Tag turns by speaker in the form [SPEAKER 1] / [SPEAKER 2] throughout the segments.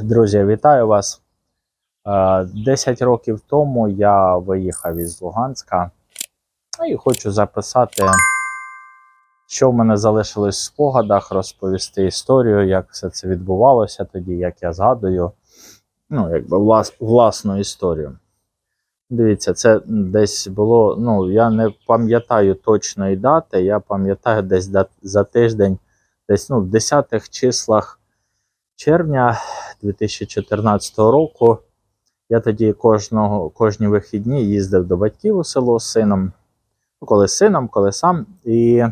[SPEAKER 1] Друзі, вітаю вас. Е, 10 років тому я виїхав із Луганська і хочу записати, що в мене залишилось в спогадах, розповісти історію, як все це відбувалося тоді, як я згадую. Ну, якби влас, власну історію. Дивіться, це десь було. Ну, я не пам'ятаю точної дати, я пам'ятаю десь за тиждень, десь ну, в 10 числах червня 2014 року. Я тоді кожного, кожні вихідні їздив до батьків у село з сином. Коли сином, коли сам. І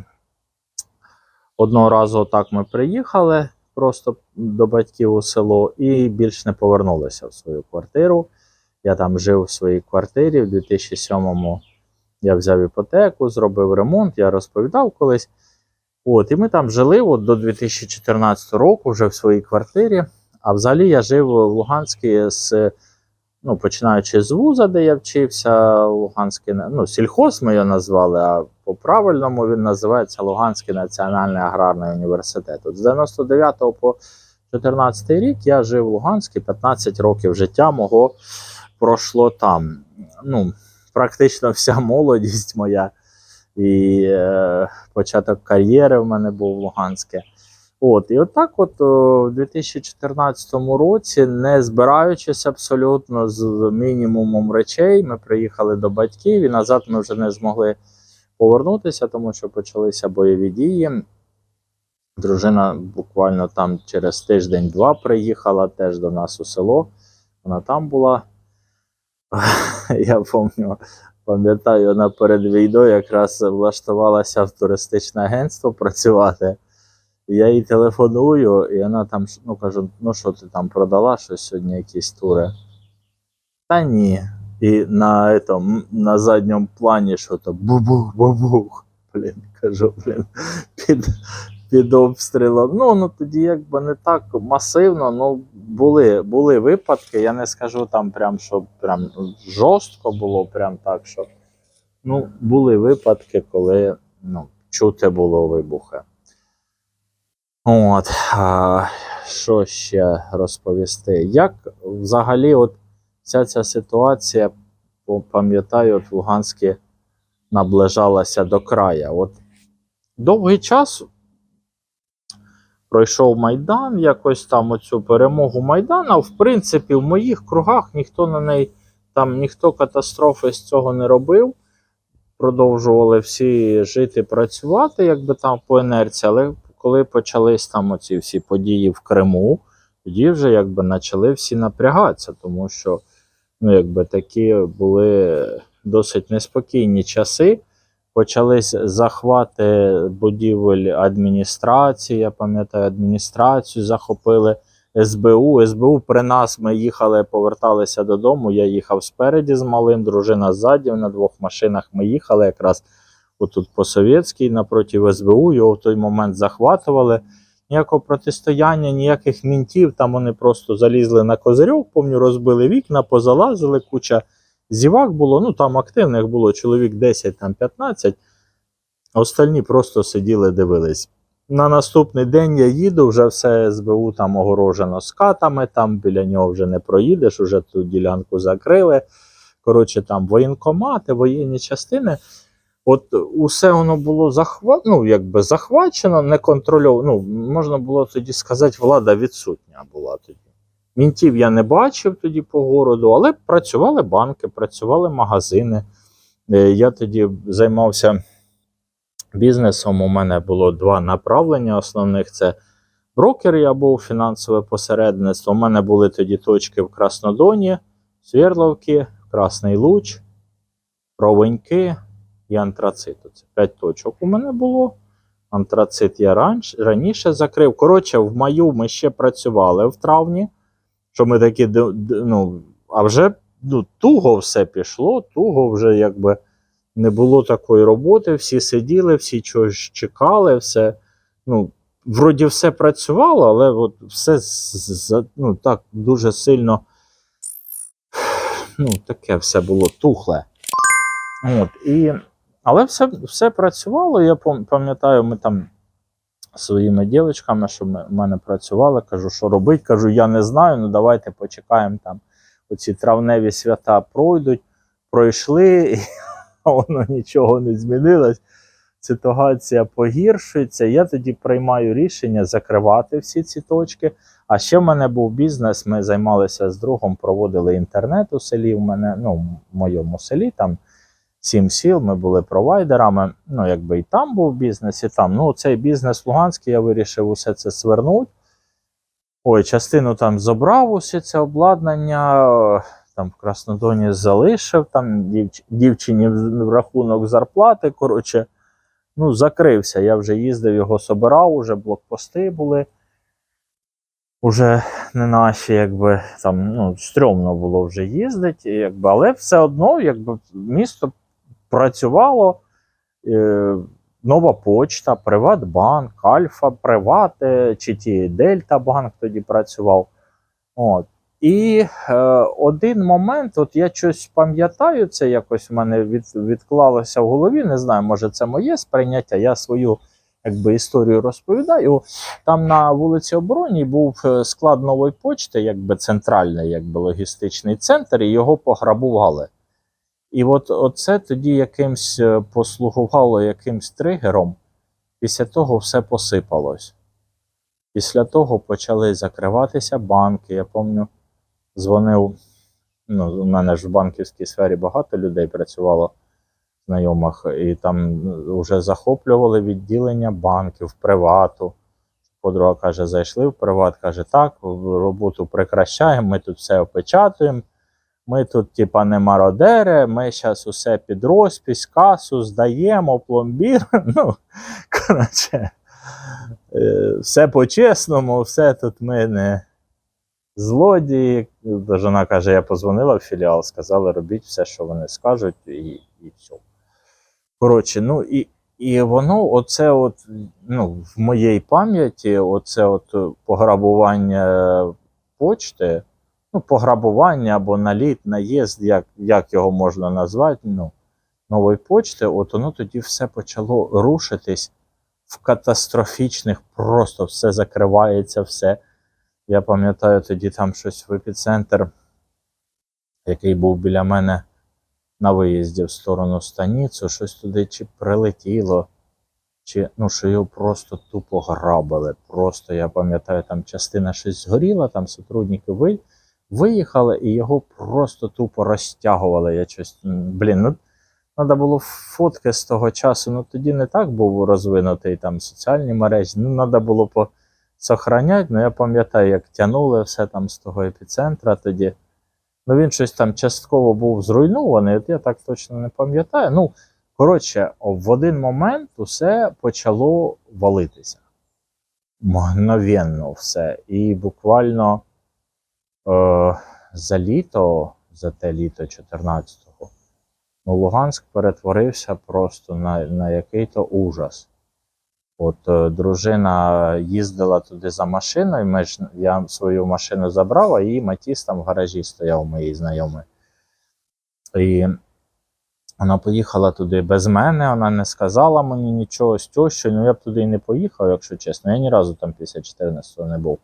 [SPEAKER 1] одного разу так ми приїхали просто до батьків у село і більш не повернулися в свою квартиру. Я там жив в своїй квартирі в 2007-му. Я взяв іпотеку, зробив ремонт, я розповідав колись. От, і ми там жили от, до 2014 року вже в своїй квартирі. А взагалі я жив в Луганській з, ну, починаючи з вуза, де я вчився, Луганський, ну, сільхоз ми його назвали, а по-правильному він називається Луганський національний аграрний університет. От з 99 по 14 рік я жив в Луганській, 15 років життя мого пройшло там. Ну, практично вся молодість моя і е, початок кар'єри в мене був в Луганське. От, і отак, от в 2014 році, не збираючись абсолютно з мінімумом речей, ми приїхали до батьків і назад ми вже не змогли повернутися, тому що почалися бойові дії. Дружина буквально там через тиждень-два приїхала теж до нас у село. Вона там була. Я пам'ятаю, пам'ятаю, вона перед війною якраз влаштувалася в туристичне агентство працювати. Я їй телефоную, і вона там ну, кажу: ну що ти там продала щось сьогодні, якісь тури? Та ні. І на, этом, на задньому плані що то бубух, бубух. Блін, кажу, блін, під, під обстрілом. Ну, ну тоді якби не так масивно, ну були, були випадки. Я не скажу там прям, що прям жорстко було, прям так, що. Ну, були випадки, коли ну, чути було вибухи. От, а, що ще розповісти? Як взагалі, от вся ця ситуація, пам'ятаю, от в Луганській наближалася до края. От довгий час пройшов Майдан, якось там оцю перемогу Майдана. В принципі, в моїх кругах ніхто на неї, там ніхто катастрофи з цього не робив. Продовжували всі жити, працювати, якби там по інерції, але коли почались там оці всі події в Криму, тоді вже якби почали всі напрягатися, тому що ну, якби такі були досить неспокійні часи. Почались захвати будівель адміністрації. Я пам'ятаю, адміністрацію захопили СБУ. СБУ при нас ми їхали, поверталися додому. Я їхав спереді з малим, дружина ззаді. На двох машинах ми їхали якраз отут по совєтській напроти СБУ. Його в той момент захватували. Ніякого протистояння, ніяких мінтів. Там вони просто залізли на козирьок, помню, розбили вікна, позалазили, куча зівак було. Ну там активних було чоловік 10, там 15. а Остальні просто сиділи, дивились. На наступний день я їду, вже все СБУ там огорожено скатами, там біля нього вже не проїдеш, вже ту ділянку закрили. Коротше, там воєнкомати, воєнні частини. От усе воно було захва... ну, якби захвачено, не контрольовано. Ну, можна було тоді сказати, влада відсутня була тоді. Мінтів я не бачив тоді по городу, але працювали банки, працювали магазини. Е, Я тоді займався бізнесом. У мене було два направлення основних: це брокер, я був фінансове посередництво. У мене були тоді точки в Краснодоні, Свірловки, Красний Луч, Ровеньки і Антрацит. Це п'ять точок у мене було. Антрацит я раніше закрив. Коротше, в маю ми ще працювали в травні. Що ми такі, ну, а вже ну, туго все пішло, туго вже якби не було такої роботи, всі сиділи, всі чогось чекали, все. Ну, вроді все працювало, але от все ну, так дуже сильно. Ну, таке все було тухле. От, і, але все, все працювало. Я пам'ятаю, ми там своїми дівчатками, що ми- в мене працювали. Кажу, що робити. Кажу, я не знаю, ну давайте почекаємо там. Оці травневі свята пройдуть, пройшли, і воно нічого не змінилось. Ситуація погіршується. Я тоді приймаю рішення закривати всі ці точки. А ще в мене був бізнес. Ми займалися з другом, проводили інтернет у селі. В мене, ну, в моєму селі, там сім сіл, ми були провайдерами. Ну, якби і там був бізнес, і там. Ну, цей бізнес Луганський, я вирішив усе це свернути. Ой, частину там забрав усе це обладнання, там в Краснодоні залишив, там дівч... дівчині в рахунок зарплати. Коротше, ну, закрився. Я вже їздив, його собирав, уже блокпости були. Уже не наші, якби там ну, стрьомно було вже їздити, якби, але все одно, якби місто працювало. Е, нова почта, Приватбанк, Альфа, Приват, чи ті Дельта Банк тоді працював. От. І е, один момент, от я щось пам'ятаю, це якось в мене від, відклалося в голові. Не знаю, може це моє сприйняття. Я свою якби, історію розповідаю. Там на вулиці Оборонній був е, склад нової почти, якби центральний, якби логістичний центр, і його пограбували. І от оце тоді якимсь е, послугувало якимсь тригером. Після того все посипалось. Після того почали закриватися банки. Я пам'ятаю, дзвонив. Ну, у мене ж в банківській сфері багато людей працювало, знайомих, і там вже захоплювали відділення банків, привату. Подруга каже, зайшли в приват, каже, так, роботу прекращаємо, ми тут все опечатуємо. Ми тут, типа, не мародери, ми зараз усе під розпись, касу здаємо, пломбір. Ну, коротше, е, все по-чесному, все тут ми не злодії. Тож Вона каже, я позвонила в філіал, сказали, робіть все, що вони скажуть, і, і все. Коротше, ну і, і воно, оце от, ну, в моїй пам'яті, оце от пограбування почти ну, пограбування або наліт, наїзд, як, як його можна назвати, ну, нової почти, от воно тоді все почало рушитись в катастрофічних, просто все закривається, все. Я пам'ятаю тоді там щось в епіцентр, який був біля мене на виїзді в сторону станіцю, щось туди чи прилетіло, чи ну, що його просто тупо грабили. Просто я пам'ятаю, там частина щось згоріла, там сотрудники ви, виїхали і його просто тупо розтягували. Я щось, блін, ну треба було фотки з того часу. Ну тоді не так був розвинутий там соціальні мережі. Ну, треба було по сохранять. Ну я пам'ятаю, як тянули все там з того епіцентра тоді. Ну він щось там частково був зруйнований, от я так точно не пам'ятаю. Ну, коротше, в один момент усе почало валитися. Мгновенно все. І буквально за літо, за те літо 14-го, ну, Луганськ перетворився просто на, на який-то ужас. От е, дружина їздила туди за машиною. Ми ж, я свою машину забрав, а її Матіс там в гаражі стояв моїй знайомої. І вона поїхала туди без мене, вона не сказала мені нічого з тещою. Ну я б туди і не поїхав, якщо чесно. Я ні разу там після 14-го не був.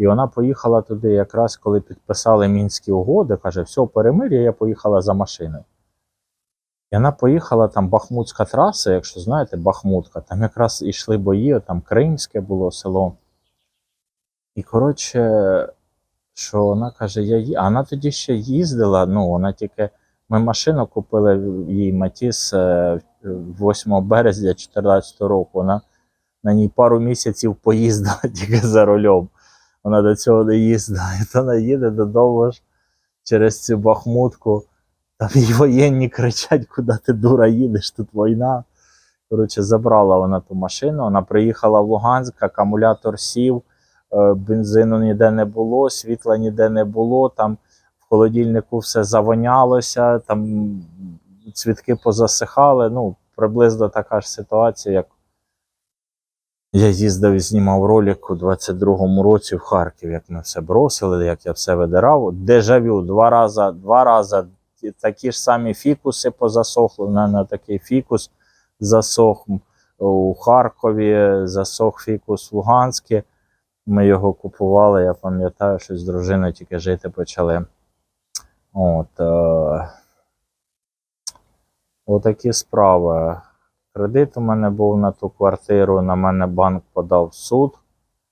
[SPEAKER 1] І вона поїхала туди якраз коли підписали мінські угоди, каже, все, перемир'я, я поїхала за машиною. І вона поїхала там Бахмутська траса, якщо знаєте, Бахмутка, там якраз йшли бої, там Кримське було село. І коротше, що вона каже, я ї... а вона тоді ще їздила, ну, вона тільки. Ми машину купили їй Матіс е, 8 березня 2014 року. Вона на ній пару місяців поїздила тільки за рулем. Вона до цього не їздила. І вона їде додому ж через цю бахмутку. Там і воєнні кричать, куди ти дура їдеш, тут війна. Коротше, забрала вона ту машину, вона приїхала в Луганськ, акумулятор сів, е, бензину ніде не було, світла ніде не було. Там в холодильнику все завонялося, там цвітки позасихали. Ну, приблизно така ж ситуація, як я їздив і знімав ролик у 22-му році в Харків, як ми все бросили, як я все видирав. Дежавю два рази, два рази такі ж самі фікуси позасохли. У мене такий фікус засох. у Харкові засох фікус в Луганську. Ми його купували, я пам'ятаю, що з дружиною тільки жити почали. От, е, отакі справи. Кредит у мене був на ту квартиру, на мене банк подав в суд,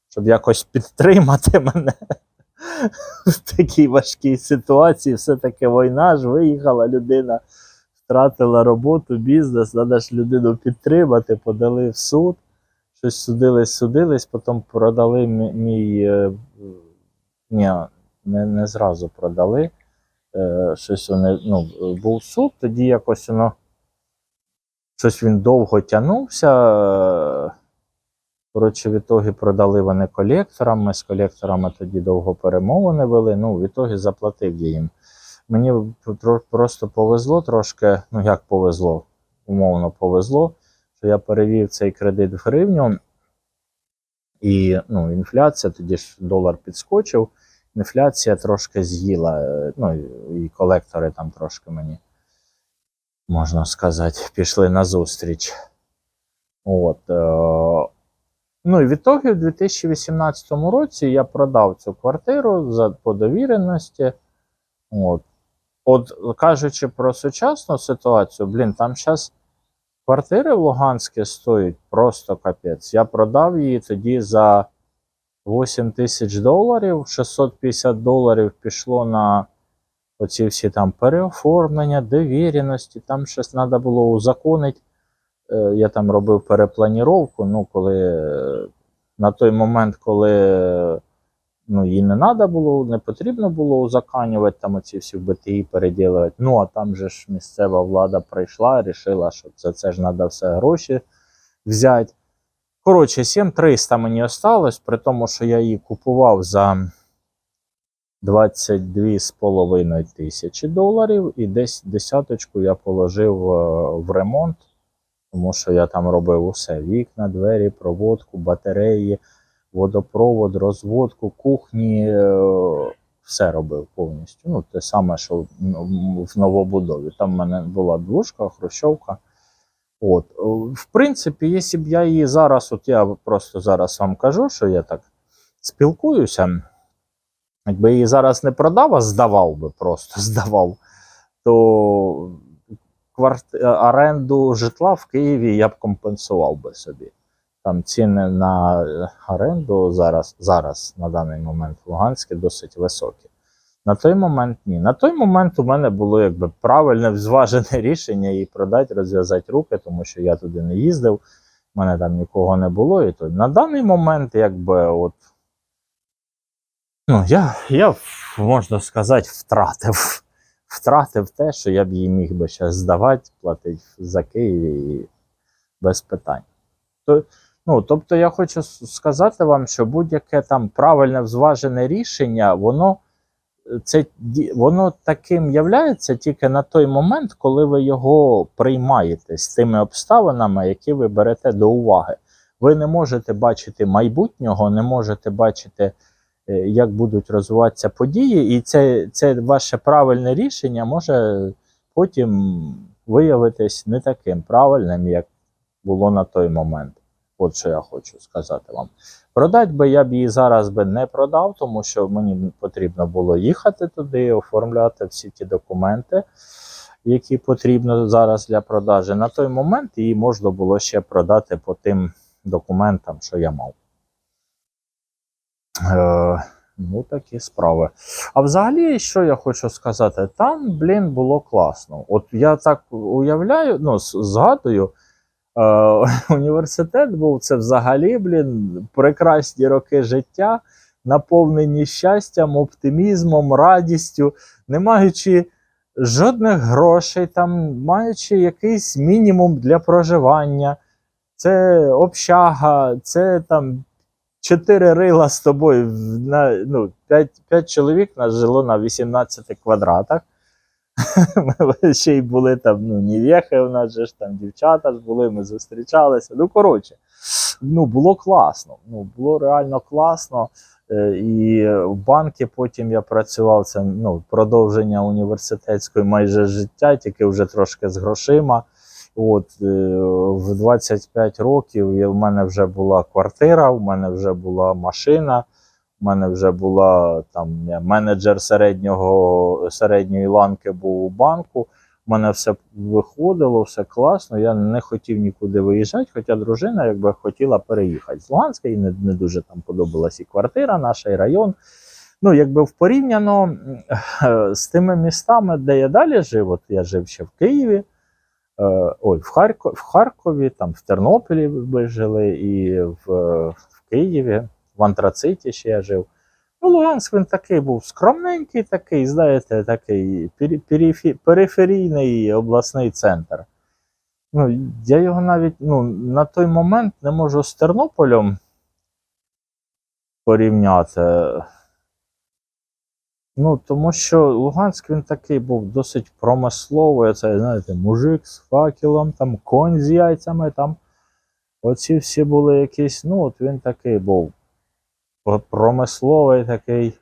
[SPEAKER 1] щоб якось підтримати мене в такій важкій ситуації. Все-таки війна ж виїхала, людина втратила роботу, бізнес, треба ж людину підтримати, подали в суд. Щось судились, судились, потім продали мій. е, Ні, не, не зразу продали. Е, щось вони, ну, був суд, тоді якось воно. Щось він довго тягнувся. е, Коротше, в ітогі продали вони колекторам. Ми з колекторами тоді довго перемовини вели. Ну, в ітогі заплатив я їм. Мені просто повезло трошки, ну як повезло, умовно повезло, що я перевів цей кредит в гривню, і ну, інфляція, тоді ж долар підскочив, інфляція трошки з'їла. е, Ну, і колектори там трошки мені, можна сказати, пішли на зустріч. От, е, Ну і в ітогі в 2018 році я продав цю квартиру за по довіреності. От. От кажучи про сучасну ситуацію, блін, там зараз квартири в Луганське стоять просто капець. Я продав її тоді за 8 тисяч доларів, 650 доларів пішло на оці всі там переоформлення, довіреності, там щось треба було узаконити. Е, Я там робив перепланіровку, ну, коли е, на той момент, коли ну, їй не треба було, не потрібно було узаканювати там оці всі БТІ переділувати. Ну, а там же ж місцева влада прийшла, рішила, що за це ж треба все гроші взяти. Коротше, 7300 мені осталось, при тому, що я її купував за 22,5 тисячі доларів, і десь десяточку я положив е, в ремонт, тому що я там робив усе: вікна, двері, проводку, батареї, водопровод, розводку, кухні, е, все робив повністю. Ну, те саме, що в- новобудові. Там в мене була двушка, хрущовка. От, е, в принципі, якщо б я її зараз, от я просто зараз вам кажу, що я так спілкуюся. Якби її зараз не продав, а здавав би просто здавав, то кварт... е, оренду житла в Києві я б компенсував би собі. Там ціни на оренду зараз, зараз на даний момент в Луганську досить високі. На той момент ні. На той момент у мене було якби правильне зважене рішення її продати, розв'язати руки, тому що я туди не їздив, в мене там нікого не було. І то на даний момент, якби от. Ну, я, я, можна сказати, втратив. Втратив те, що я б її міг би ще здавати, платити за Київ і без питань. То, ну, тобто я хочу сказати вам, що будь-яке там правильне взважене рішення, воно, це, воно таким являється тільки на той момент, коли ви його приймаєте з тими обставинами, які ви берете до уваги. Ви не можете бачити майбутнього, не можете бачити як будуть розвиватися події, і це, це ваше правильне рішення може потім виявитись не таким правильним, як було на той момент. От що я хочу сказати вам. Продати би я б її зараз би не продав, тому що мені потрібно було їхати туди, оформляти всі ті документи, які потрібно зараз для продажі. На той момент її можна було ще продати по тим документам, що я мав. Е, ну, такі справи. А взагалі, що я хочу сказати, там, блін, було класно. От я так уявляю, ну, згадую, е, університет був це взагалі, блін, прекрасні роки життя, наповнені щастям, оптимізмом, радістю, не маючи жодних грошей, там, маючи якийсь мінімум для проживання. Це общага, це там чотири рила з тобою. На, ну, п'ять, п'ять чоловік нас жило на 18 квадратах. Ми ще й були там, ну, нівєхи у нас же ж там дівчата ж були, ми зустрічалися. Ну, коротше, ну, було класно. Ну, було реально класно. Е, І в банки потім я працював, це ну, продовження університетської майже життя, тільки вже трошки з грошима. От е, в 25 років в мене вже була квартира, в мене вже була машина, в мене вже була там менеджер середнього, середньої ланки був у банку. У мене все виходило, все класно. Я не хотів нікуди виїжджати, хоча дружина якби хотіла переїхати з Луганська, їй не, не дуже там подобалась і квартира наша, і район. Ну, якби порівняно з тими містами, де я далі жив, от я жив ще в Києві, е, ой, в, Харко, в Харкові, там в Тернополі ми жили, і в, е, в Києві, в Антрациті ще я жив. Ну, Луганськ він такий був скромненький, такий, знаєте, такий периферійний обласний центр. Ну, я його навіть ну, на той момент не можу з Тернополем порівняти. Ну, тому що Луганськ він такий був досить промисловий. Це, знаєте, мужик з факелом, там конь з яйцями, там оці всі були якісь. Ну, от він такий був промисловий такий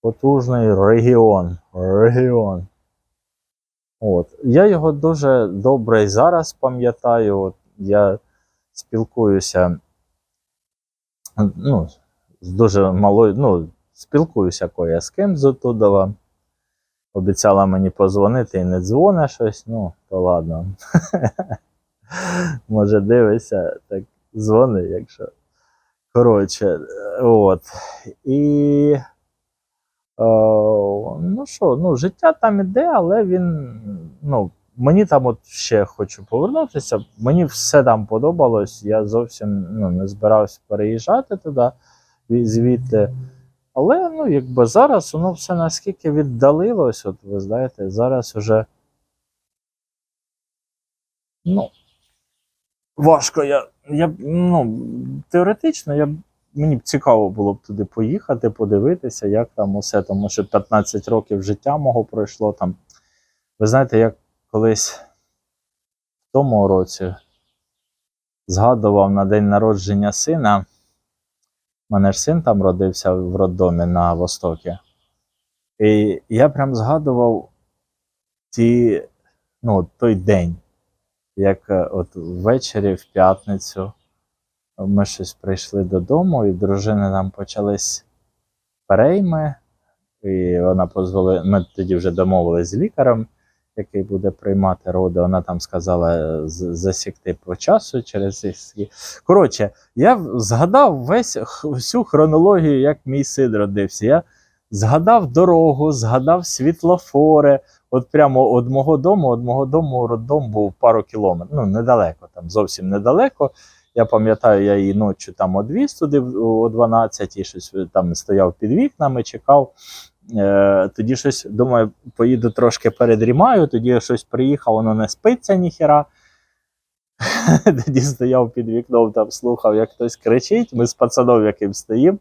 [SPEAKER 1] потужний регіон. Регіон. От. Я його дуже добре зараз пам'ятаю. От я спілкуюся ну, з дуже малою, ну, спілкуюся кое з ким з Отудова. Обіцяла мені позвонити і не дзвоне щось, ну, то ладно. Може, дивишся, так дзвони, якщо. Коротше, от. І. Е, ну що, ну, життя там іде, але він. Ну, мені там от ще хочу повернутися. Мені все там подобалось. Я зовсім ну, не збирався переїжджати туди ві- звідти. Але ну, якби зараз воно все наскільки віддалилось, от ви знаєте, зараз уже. Ну, важко. Я, я ну, теоретично, я, мені б цікаво було б туди поїхати, подивитися, як там усе, тому що 15 років життя мого пройшло там. Ви знаєте, я колись в тому році згадував на день народження сина. У мене ж син там родився в роддомі на Востокі. І я прям згадував ті, ну, той день, як е, от ввечері в п'ятницю ми щось прийшли додому, і дружини нам почались перейми, і вона позволила, ми тоді вже домовились з лікарем, який буде приймати роди. Вона там сказала е, засікти по часу через Коротше, я згадав весь всю хронологію, як мій син родився. Я згадав дорогу, згадав світлофори. От прямо від мого дому, від мого дому роддом був пару кілометрів. Ну, недалеко, там зовсім недалеко. Я пам'ятаю, я її ночі там одвіз туди о 12 і щось е, там стояв під вікнами, чекав. Е, тоді щось думаю, поїду трошки передрімаю, тоді щось приїхав, воно не спиться ніхера. Тоді стояв під вікном, там слухав, як хтось кричить. Ми з пацаном, яким стоїмо,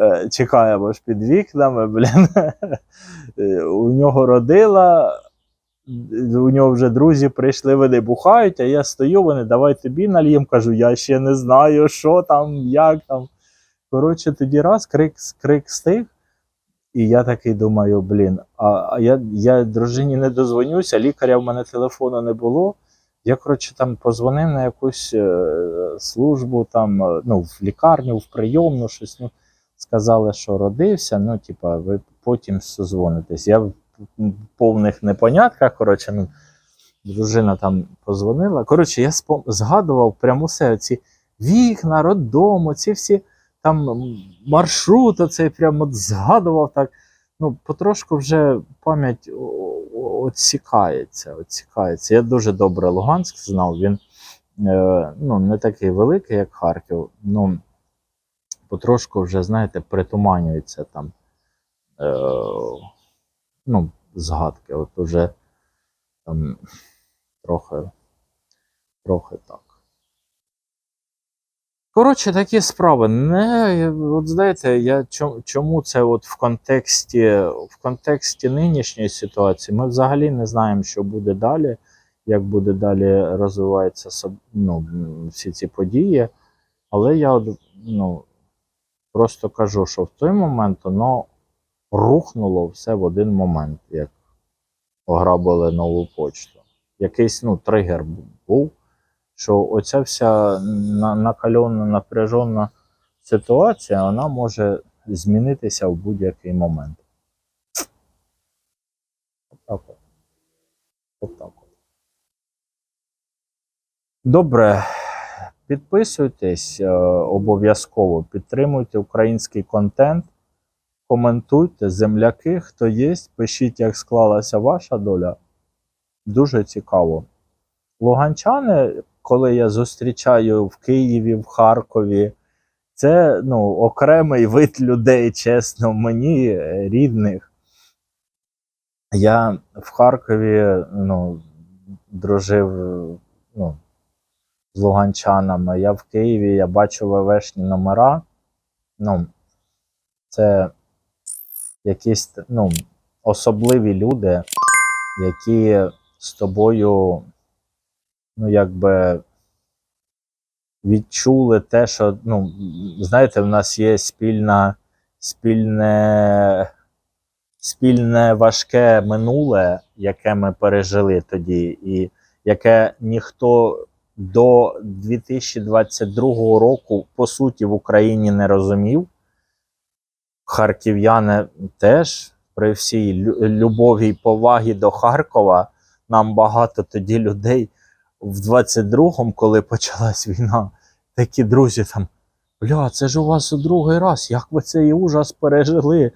[SPEAKER 1] е, чекаємо ж під вікнами. Блін. Е, У нього родила, у нього вже друзі прийшли, вони бухають, а я стою, вони давай тобі нальєм. Кажу, я ще не знаю, що там, як там. Коротше, тоді раз крик, крик стих. І я такий думаю, блін, а, а я, я дружині не дозвонюся, лікаря в мене телефону не було. Я, коротше, там позвонив на якусь е, службу, там, е, ну, в лікарню, в прийомну, щось. Ну, сказали, що родився. Ну, типа, ви потім созвонитесь. Я в повних непонятках, коротше, ну, дружина там позвонила. Коротше, я згадував прямо все ці вікна, роддому, ці всі там маршрут, оцей прямо от згадував так. Ну, потрошку вже пам'ять отсікається, отсікається. Я дуже добре Луганськ знав. Він е, ну, не такий великий, як Харків. Ну, потрошку вже, знаєте, притуманюється там. Е, ну, згадки. От уже там трохи, трохи так. Коротше, такі справи. Не, от знаєте, я чому, це от в контексті, в контексті нинішньої ситуації, ми взагалі не знаємо, що буде далі, як буде далі розвиватися ну, всі ці події. Але я ну, просто кажу, що в той момент воно рухнуло все в один момент, як ограбили нову почту. якийсь ну, тригер був, що оця вся на- накальона, напряжена ситуація, вона може змінитися в будь-який момент. Отак от. Отак от. Добре. Підписуйтесь е, обов'язково, підтримуйте український контент, коментуйте, земляки, хто є, пишіть, як склалася ваша доля. Дуже цікаво. Луганчани, коли я зустрічаю в Києві, в Харкові, це ну, окремий вид людей, чесно, мені е, рідних. Я в Харкові ну, дружив ну, з луганчанами. Я в Києві, я бачу ВВшні номера. Ну, це якісь ну, особливі люди, які з тобою, ну, якби відчули те, що, ну, знаєте, в нас є спільна, спільне, спільне важке минуле, яке ми пережили тоді, і яке ніхто до 2022 року, по суті, в Україні не розумів. Харків'яни теж при всій любові і повагі до Харкова, нам багато тоді людей в 22-му, коли почалась війна, такі друзі там. Бля, це ж у вас у другий раз, як ви цей ужас пережили?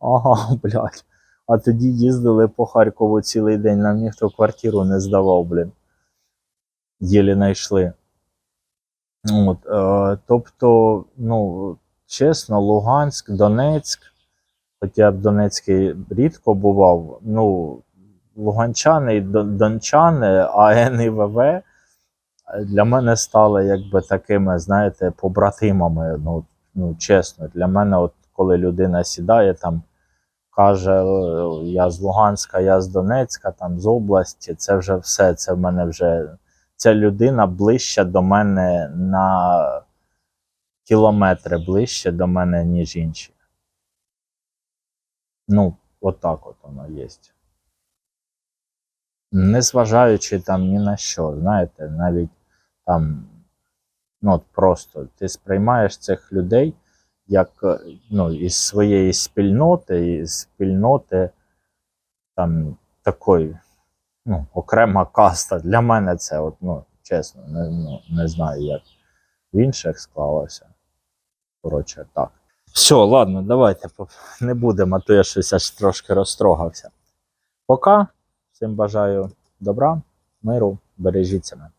[SPEAKER 1] Ага, блядь. А тоді їздили по Харкову цілий день, нам ніхто квартиру не здавав, блін. Єлі знайшли. От, е, тобто, ну, чесно, Луганськ, Донецьк, хоча б Донецький рідко бував, ну, луганчани і дончани, АН і ВВ е, для мене стали якби такими, знаєте, побратимами. Ну, ну чесно, для мене, от коли людина сідає там, каже, «Е, я з Луганська, я з Донецька, там з області, це вже все. Це в мене вже ця людина ближче до мене на кілометри ближче до мене, ніж інші. Ну, отак от воно є. Незважаючи там ні на що, знаєте, навіть там, ну от просто ти сприймаєш цих людей як е, ну, із своєї спільноти, із спільноти там такої, ну, окрема каста. Для мене це, от, ну, чесно, не, ну, не знаю, як в інших склалося. Коротше, так. Все, ладно, давайте не будемо, а то я щось аж трошки розтрогався. Пока. Всім бажаю добра, миру, бережіть себе.